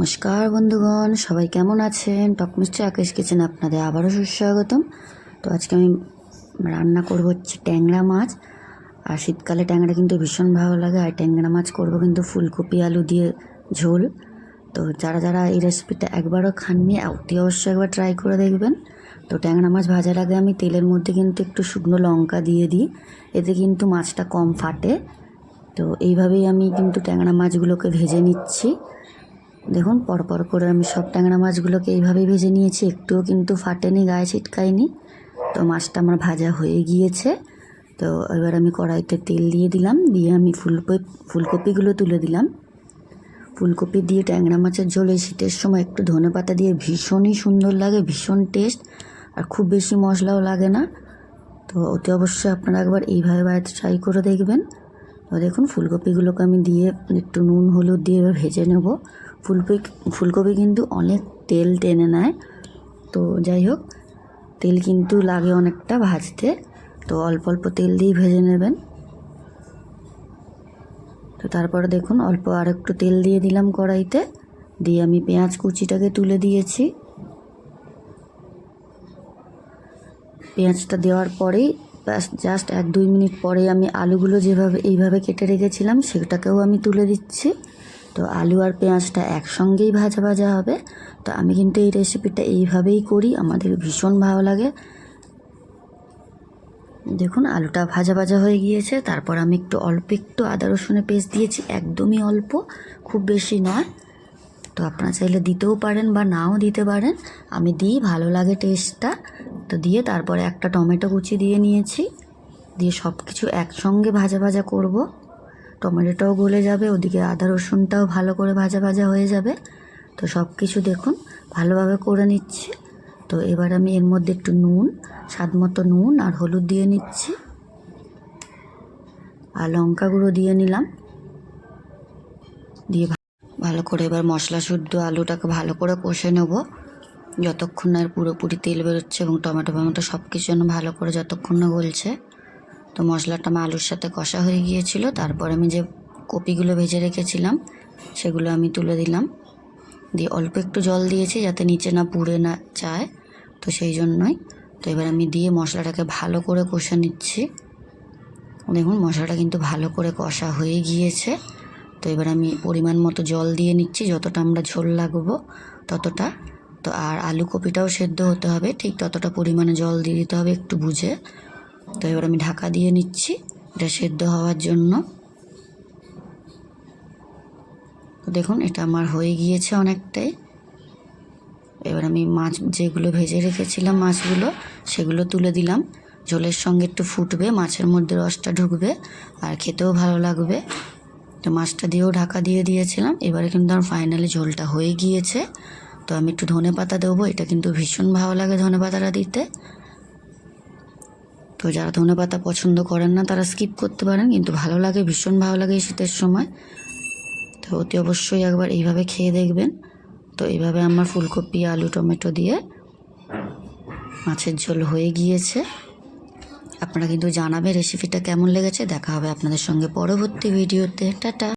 নমস্কার বন্ধুগণ, সবাই কেমন আছেন? টক মিস্টার আকাশ কিচেন আপনাদের আবারও সুস্বাগতম। তো আজকে আমি রান্না করব হচ্ছে ট্যাংরা মাছ। আর শীতকালে ট্যাংরা কিন্তু ভীষণ ভালো লাগে। আর ট্যাংরা মাছ করব কিন্তু ফুলকপি, আলু দিয়ে ঝোল। তো যারা যারা এই রেসিপিটা একবারও খাননি, অতি অবশ্যই একবার ট্রাই করে দেখবেন। তো ট্যাংরা মাছ ভাজার আগে আমি তেলের মধ্যে কিন্তু একটু শুকনো লঙ্কা দিয়ে দিই। এতে কিন্তু মাছটা কম ফাটে। তো এইভাবেই আমি কিন্তু ট্যাংরা মাছগুলোকে ভেজে নিচ্ছি। দেখুন, পরপর করে আমি সব ট্যাংরা মাছগুলোকে এইভাবেই ভেজে নিয়েছি। একটুও কিন্তু ফাটেনি, গায়ে ছিটকায়নি। তো মাছটা আমার ভাজা হয়ে গিয়েছে। তো এবার আমি কড়াইতে তেল দিয়ে দিলাম, দিয়ে আমি ফুলকপি ফুলকপিগুলো তুলে দিলাম। ফুলকপি দিয়ে ট্যাংরা মাছের ঝোলে শীতের সময় একটু ধনে পাতা দিয়ে ভীষণই সুন্দর লাগে, ভীষণ টেস্ট, আর খুব বেশি মশলাও লাগে না। তো অতি অবশ্যই আপনারা একবার এইভাবে বাড়িতে ট্রাই করে দেখবেন। তো দেখুন, ফুলকপিগুলোকে আমি দিয়ে একটু নুন, হলুদ দিয়ে এবার ভেজে নেব। ফুলকপি ফুলকপি কিন্তু অনেক তেল টেনে নেয়। তো যাই হোক, তেল কিন্তু লাগে অনেকটা ভাজতে। তো অল্প অল্প তেল দিয়ে ভেজে নেবেন। তো তারপরে দেখুন, অল্প আর একটু তেল দিয়ে দিলাম কড়াইতে। দিয়ে আমি পেঁয়াজ কুচিটাকে তুলে দিয়েছি। পেঁয়াজটা দেওয়ার পরেই জাস্ট এক দুই মিনিট পরে আমি আলুগুলো যেভাবে, এইভাবে কেটে রেখেছিলাম, সেটাকেও আমি তুলে দিচ্ছি। তো আলু আর পেঁয়াজটা একসঙ্গেই ভাজা ভাজা হবে। তো আমি কিন্তু এই রেসিপিটা এইভাবেই করি, আমাদের ভীষণ ভালো লাগে। দেখুন, আলুটা ভাজা ভাজা হয়ে গিয়েছে। তারপর আমি একটু অল্প, একটু আদা, রসুনের পেস্ট দিয়েছি, একদমই অল্প, খুব বেশি নয়। তো আপনারা চাইলে দিতেও পারেন বা নাও দিতে পারেন। আমি দিই, ভালো লাগে টেস্টটা তো দিয়ে তারপরে একটা টমেটো কুচি দিয়ে নিয়েছি। দিয়ে সব কিছু একসঙ্গে ভাজা ভাজা করব। টমেটোটাও গলে যাবে, ওদিকে আদা রসুনটাও ভালো করে ভাজা ভাজা হয়ে যাবে। তো সব কিছু দেখুন, ভালোভাবে করে নিচ্ছি। তো এবার আমি এর মধ্যে একটু নুন, স্বাদ মতো নুন আর হলুদ দিয়ে নিচ্ছি। আর লঙ্কা গুঁড়ো দিয়ে নিলাম। দিয়ে ভালো করে এবার মশলা শুদ্ধ আলুটাকে ভালো করে কষে নেব। যতক্ষণ না পুরোপুরি তেল বেরোচ্ছে এবং টমেটো ফমেটো সব কিছু যেন ভালো করে যতক্ষণ না গলছে, তো মশলাটা আমার আলুর সাথে কষা হয়ে গিয়েছিল। তারপর আমি যে কপিগুলো ভেজে রেখেছিলাম, সেগুলো আমি তুলে দিলাম। দিয়ে অল্প একটু জল দিয়েছি যাতে নিচে না পুড়ে না যায়, তো সেই জন্যই। তো এবার আমি দিয়ে মশলাটাকে ভালো করে কষে নিচ্ছি। দেখুন, মশলাটা কিন্তু ভালো করে কষা হয়ে গিয়েছে। তো এবার আমি পরিমাণ মতো জল দিয়ে নিচ্ছি, যতটা আমরা ঝোল লাগবো ততটা। তো আর আলু কপিটাও সেদ্ধ হতে হবে। ঠিক ততটা পরিমাণে জল দিয়ে দিতে হবে একটু বুঝে। তো এবার আমি ঢাকা দিয়ে নিচ্ছি। এটা সেদ্ধ হওয়ার জন্য। দেখুন, এটা আমার হয়ে গিয়েছে অনেকটাই। এবার আমি মাছ, যেগুলো ভেজে রেখেছিলাম মাছগুলো, সেগুলো তুলে দিলাম। ঝোলের সঙ্গে একটু ফুটবে, মাছের মধ্যে রসটা ঢুকবে আর খেতেও ভালো লাগবে। তো মাছটা দিয়েও ঢাকা দিয়ে দিয়েছিলাম। এবারে কিন্তু আমার ফাইনালি ঝোলটা হয়ে গিয়েছে। তো আমি একটু ধনে পাতা দেবো, এটা কিন্তু ভীষণ ভালো লাগে ধনে পাতাটা দিতে। তো যারা ধনে পাতা পছন্দ করেন না, তারা স্কিপ করতে পারেন, কিন্তু ভালো লাগে, ভীষণ ভালো লাগে এই শীতের সময়। তো অতি অবশ্যই একবার এইভাবে খেয়ে দেখবেন। তো এইভাবে আমার ফুলকপি, আলু, টমেটো দিয়ে মাছের ঝোল হয়ে গিয়েছে। আপনারা কিন্তু জানাবে রেসিপিটা কেমন লেগেছে। দেখা হবে আপনাদের সঙ্গে পরবর্তী ভিডিওতে। টাটা।